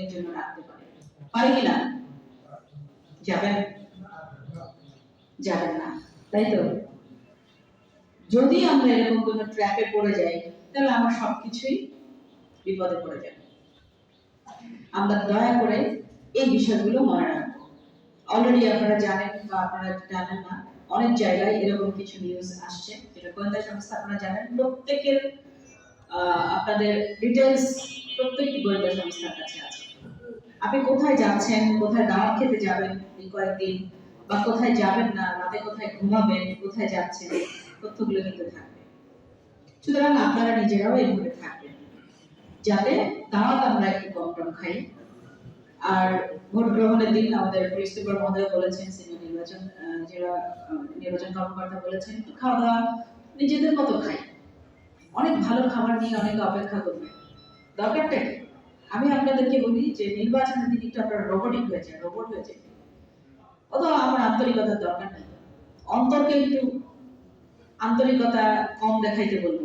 এর জন্য রাখতে পারে। পারে কিনা যাবেন? যাবেন না। তাই তো? যদি আমরা এরকম কোনো ট্র্যাপে পড়ে যাই, তাহলে আমার সবকিছুই বিপদে পড়ে যাবে। আমরা দয়া করে এই বিষয়গুলো মনে রাখব। অলরেডি আপনারা জানেন বা আপনারা জানেন না, অনেক জায়গায় এরকম কিছু নিউজ আসছে। যেটা গোয়েন্দা সংস্থা আপনারা জানেন, প্রত্যেকের আপনাদের ডিটেলস প্রত্যেকটি গোয়েন্দা সংস্থার কাছে আছে। আপনি কোথায় যাচ্ছেন? কোথায় দাওয়াত খেতে যাবেন এই কয়েকদিন? বা কোথায় যাবেন না? রাতে কোথায় ঘুমাবেন? কোথায় যাচ্ছেন? তথ্যগুলো কিন্তু থাকবে। সুতরাং আপনারা নিজেরাও এইভাবে থাকবেন। যাতে দাওয়াত আমরা একটু কম কম খাই। আর ভোট গ্রহণের দিন আমাদের পুলিশ সুপার মহোদয় বলেছেন, সিনিয়র নির্বাচন যারা নির্বাচন কর্মকর্তা বলেছেন খাওয়া দাওয়া নিজেদের মতো খাই। অনেক ভালো খাবার নিয়ে অনেকে অপেক্ষা করবে। দরকারটা কি? আমি আপনাদেরকে বলি যে নির্বাচনের দিন একটু আপনারা রোবটিক হয়ে যায় রোবট হয়ে যায় অত আমার আন্তরিকতার দরকার নেই। অন্তরকে একটু আন্তরিকতা কম দেখাইতে বলব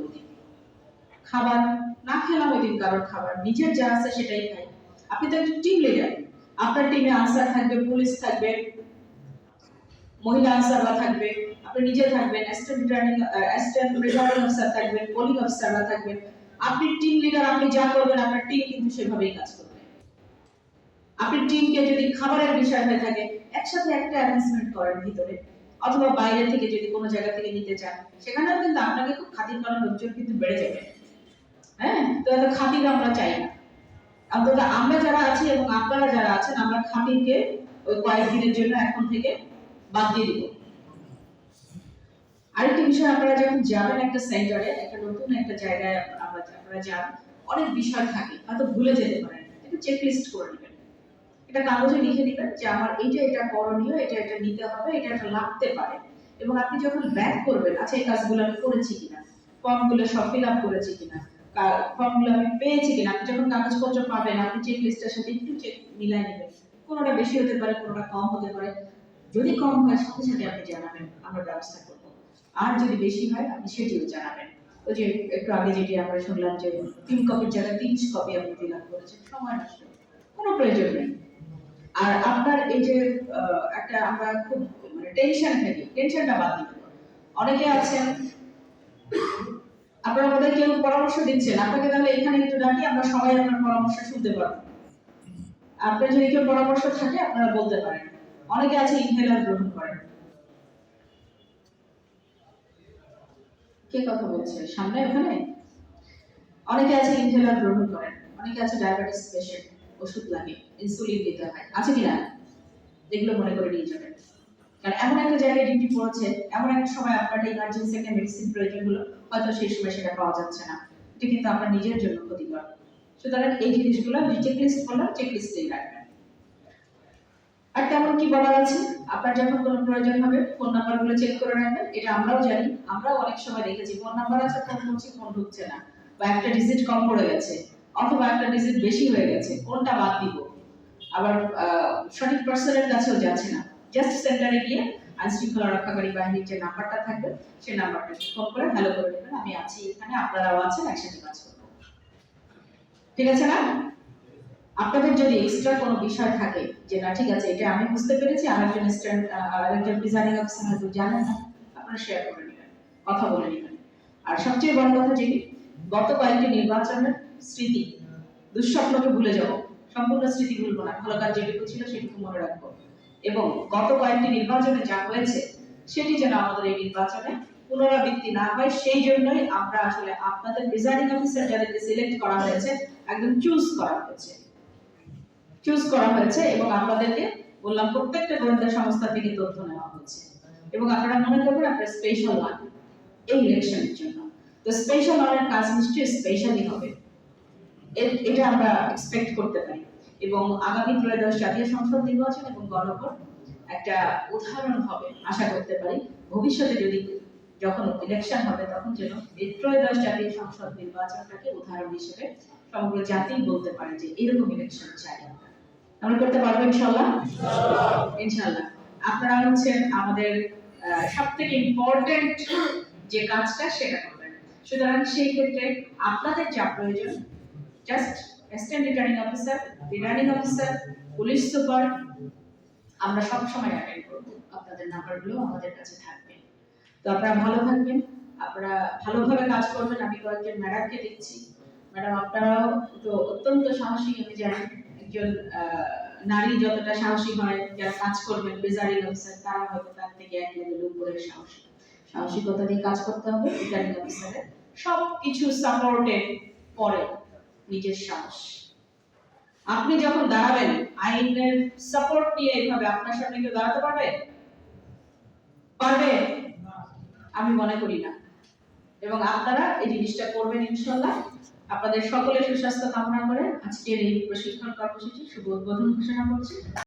খাবার না খেলাম ওই দিন কারোর খাবার, নিজের যা আছে সেটাই খাই। আপনি তো একটু টিম লিডার আপনার টিমে আনসার থাকবে পুলিশ থাকবে, মহিলা আনসাররা থাকবে, আপনি নিজে থাকবেন assistant returning assistant returning officer থাকবেন পোলিং অফিসাররা থাকবেন। আপনি টিম লিডার আপনি যা করবেন, আপনার টিম কিন্তু সেভাবেই কাজ করবে। আপনি টিমকে যদি খাবারের বিষয় হয়ে থাকে, একসাথে একটা অ্যারেঞ্জমেন্ট করেন ভিতরে, অথবা বাইরে থেকে যদি কোনো জায়গা থেকে নিতে চান, সেখানেও কিন্তু আপনাকে খুব খাতির করার লোকজন কিন্তু বেড়ে যাবে। হ্যাঁ? তো এত খাতির আমরা চাই না। অন্তত আমরা যারা আছি এবং আপনারা যারা আছেন, আমরা খাতিরকে ওই কয়েকদিনের জন্য এখন থেকে বাদ দিয়ে দিব। আরেকটি বিষয়, আপনারা যখন যাবেন একটা সেন্টারে একটা নতুন একটা জায়গায় আপনারা যান অনেক বিষয় থাকে, হয়তো ভুলে যেতে পারেন, একটু চেক লিস্ট করে নেবেন। এটা কাগজে লিখে দিবেন যে আমার এইটা এটা করণীয়, এটা এটা নিতে হবে, এটা এটা লাগতে পারে। এবং আপনি যখন ব্যাক করবেন আচ্ছা এই কাজগুলো আমি করেছি কিনা ফর্মগুলো সব ফিল আপ করেছি কিনা ফর্মগুলো আমি পেয়েছি কিনা, আপনি যখন কাগজপত্র পাবেন, আপনি চেক লিস্টের সাথে একটু চেক মিলাই নেবেন। কোনোটা বেশি হতে পারে, কোনোটা কম হতে পারে। যদি কম হয়, সাথে সাথে আপনি জানাবেন, আমরা ব্যবস্থা করব। আর যদি বেশি হয়, আপনি সেটিও জানাবেন। ওই যে একটু আগে যেটি আমরা শুনলাম যে তিন কপির জায়গায় তিরিশ কপি আপনি আপ করেছেন, সময় নষ্ট। কোনো প্রয়োজন নেই। আর আপনার এই যে একটা আমরা খুব মানে টেনশন থাকি টেনশনটা বাদ দিতে অনেকে আছেন, আপনারা আমাদের কেউ পরামর্শ দিচ্ছেন, আপনাকে তাহলে এখানে একটু ডাকি, আমরা সবাই আপনার পরামর্শ শুনতে পারব। আপনার যদি কেউ পরামর্শ থাকে, আপনারা বলতে পারেন। অনেকে আছে ইনহেলার গ্রহণ করেন। কে কথা বলছে? সামনে ওখানে? অনেকে আছে ইনহেলার গ্রহণ করেন অনেকে আছে ডায়াবেটিস পেশেন্ট ওষুধ লাগে ইনসুলিন দিতে হয়, আছে কিনা? এগুলো মনে করে নিয়ে যাবেন। কারণ এমন একটা জায়গায় ডিউটি পড়েছে এমন একটা সময় আপনার ইমার্জেন্সি একটা মেডিসিন প্রয়োজন হলো হয়তো সেই সময় সেটা পাওয়া যাচ্ছে না। এটা কিন্তু আপনার নিজের জন্য ক্ষতিকর। সুতরাং এই জিনিসগুলো যে চেক লিস্ট করলাম চেক লিস্টেই রাখবেন। আর তেমন কি বলার আছে? আপনার যখন কোনো প্রয়োজন হবে ফোন নাম্বারগুলো চেক করে রাখবেন। এটা আমরাও জানি, আমরাও অনেক সময় দেখেছি ফোন নাম্বার আছে ফোন করছি ফোন ঢুকছে না। বা একটা ডিজিট কম পড়ে গেছে, অথবা একটা ডিজিট বেশি হয়ে গেছে কোনটা বাদ দিব। আবার সঠিক পার্সনের কাছেও যাচ্ছে না। জাস্ট সেন্টারে গিয়ে আইন শৃঙ্খলা রক্ষাকারী বাহিনীর যে নাম্বারটা থাকবে, সেই নাম্বারটা ফোন করে হ্যালো করে দেবেন। আমি আছি এখানে, আপনারাও আছেন, একসাথে কাজ করব। ঠিক আছে না? আপনাদের যদি এক্সট্রা কোনো বিষয় থাকে যে না, ঠিক আছে, এটা আমি বুঝতে পেরেছি আরেকজন স্ট্যান্ড আরেকজন প্রিজাইডিং অফিসার হয়তো জানেন না, আপনারা শেয়ার করে নেবেন, কথা বলে নেবেন। আর সবচেয়ে বড় কথা যেটি গত কয়েকটি নির্বাচনের স্মৃতি, দুঃস্বপ্নকে ভুলে যাব, সম্পূর্ণ স্মৃতি ভুলবো না, ভালো কাজ যেটুকু ছিল সেটুকু মনে রাখব। এবং গত কয়েকটি নির্বাচনে যা হয়েছে, সেটি যেন আমাদের এই নির্বাচনে পুনরাবৃত্তি না হয়, সেই জন্যই আমরা আসলে আপনাদের প্রিজাইডিং অফিসার যাদেরকে সিলেক্ট করা হয়েছে, একদম চুজ করা হয়েছে। চুজ করা হয়েছে এবং আপনাদেরকে বললাম, প্রত্যেকটা গোয়েন্দা সংস্থা থেকে তথ্য নেওয়া হয়েছে। এবং আপনারা মনে করবেন আপনার স্পেশাল ওয়ান এই ইলেকশনের জন্য। তো স্পেশাল ওয়ানের কাজ নিশ্চয়ই স্পেশালি হবে। এটা আমরা এক্সপেক্ট করতে পারি। এবং আগামী ত্রয়োদশ জাতীয় সংসদ নির্বাচন এবং গণভোট একটা উদাহরণ হবে, আশা করতে পারি। ভবিষ্যতে যদি যখন ইলেকশন হবে, তখন যেন এই ত্রয়োদশ জাতীয় সংসদ নির্বাচনটাকে উদাহরণ হিসেবে সমগ্র জাতি বলতে পারে যে, এরকম ইলেকশন চাই আমরা করতে পারব ইনশাল্লাহ ইনশাল্লাহ আপনারা হচ্ছেন আমাদের সব থেকে ইম্পর্টেন্ট যে কাজটা সেটা করবেন। সুতরাং সেই ক্ষেত্রে আপনাদের যা প্রয়োজন just assistant returning officer returning officer police super আমরা সব সময় অ্যাটেন্ড করব। আপনাদের নাম্বারগুলো আমাদের কাছে থাকবে। তো আপনারা ভালো থাকবেন। আপনারা ভালোভাবে কাজ করবেন। আমি কয়েকজন ম্যাডামকে দেখছি। ম্যাডাম আপনারাও তো অত্যন্ত সাহসী, আমি জানি। একজন নারী যতটা সাহসী হয়, যারা কাজ করবেন প্রিজাইডিং অফিসার তারা হয়তো তার থেকে এক লেভেল উপরের সাহসী। সাহসিকতা দিয়ে কাজ করতে হবে রিটার্নিং অফিসারের সব কিছু সাপোর্টের পরে নিজের সাহস। আপনি যখন দাঁড়াবেন, আইনের সাপোর্ট নিয়ে এইভাবে আপনার সামনে কেউ দাঁড়াতে পারবে? পারবে? আমি মনে করি না। এবং আপনারা এই জিনিসটা করবেন ইনশাল্লাহ আপনাদের সকলের সুস্বাস্থ্য কামনা করে আজকের এই প্রশিক্ষণ কর্মসূচি শুভ উদ্বোধন ঘোষণা করছি।